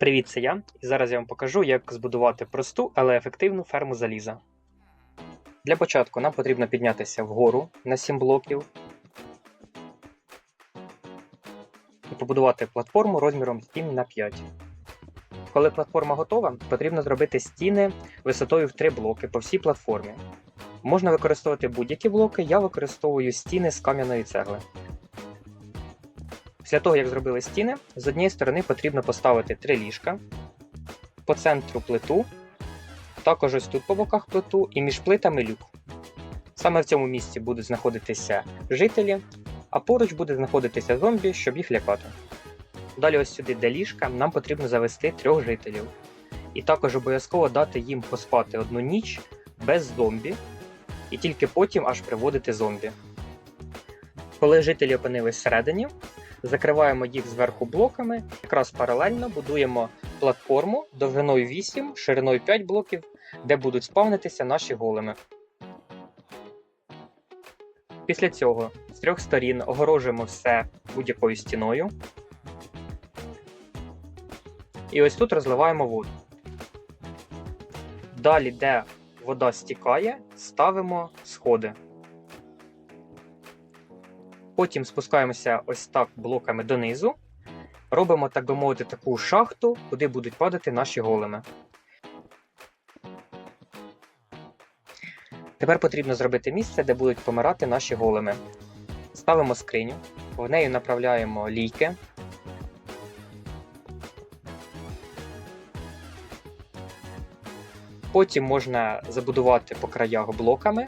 Привіт, це я, і зараз я вам покажу, як збудувати просту, але ефективну ферму заліза. Для початку нам потрібно піднятися вгору на 7 блоків і побудувати платформу розміром 7 на 5. Коли платформа готова, потрібно зробити стіни висотою в 3 блоки по всій платформі. Можна використовувати будь-які блоки, я використовую стіни з кам'яної цегли. Після того, як зробили стіни, з однієї сторони потрібно поставити три ліжка, по центру плиту, також ось тут по боках плиту і між плитами люк. Саме в цьому місці будуть знаходитися жителі, а поруч буде знаходитися зомбі, щоб їх лякати. Далі, ось сюди, де ліжка, нам потрібно завести трьох жителів. І також обов'язково дати їм поспати одну ніч без зомбі, і тільки потім аж приводити зомбі. Коли жителі опинились всередині, закриваємо їх зверху блоками, якраз паралельно будуємо платформу довжиною 8, шириною 5 блоків, де будуть спавнитися наші големи. Після цього з трьох сторін огорожуємо все будь-якою стіною. І ось тут розливаємо воду. Далі, де вода стікає, ставимо сходи. Потім спускаємося ось так блоками донизу. Робимо, так би мовити, таку шахту, куди будуть падати наші големи. Тепер потрібно зробити місце, де будуть помирати наші големи. Ставимо скриню, в неї направляємо лійки. Потім можна забудувати по краях блоками.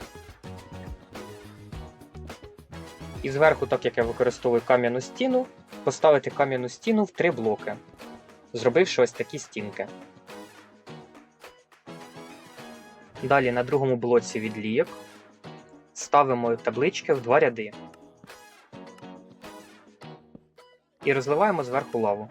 І зверху, так як я використовую кам'яну стіну, поставити кам'яну стіну в три блоки, зробивши ось такі стінки. Далі на другому блоці від лійок ставимо таблички в два ряди і розливаємо зверху лаву.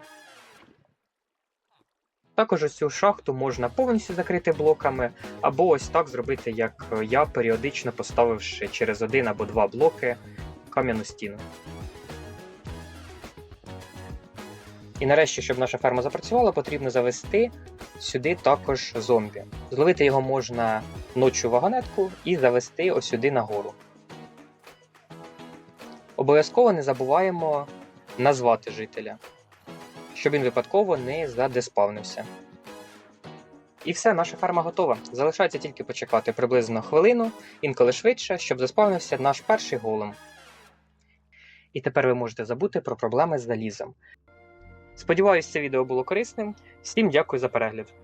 Також ось цю шахту можна повністю закрити блоками, або ось так зробити, як я, періодично поставивши через один або два блоки кам'яну стіну. І нарешті, щоб наша ферма запрацювала, потрібно завести сюди також зомбі. Зловити його можна ночі в вагонетку і завести ось сюди нагору. Обов'язково не забуваємо назвати жителя, щоб він випадково не задеспавнився. І все, наша ферма готова. Залишається тільки почекати приблизно хвилину, інколи швидше, щоб заспавнився наш перший голем. І тепер ви можете забути про проблеми з залізом. Сподіваюсь, це відео було корисним. Всім дякую за перегляд.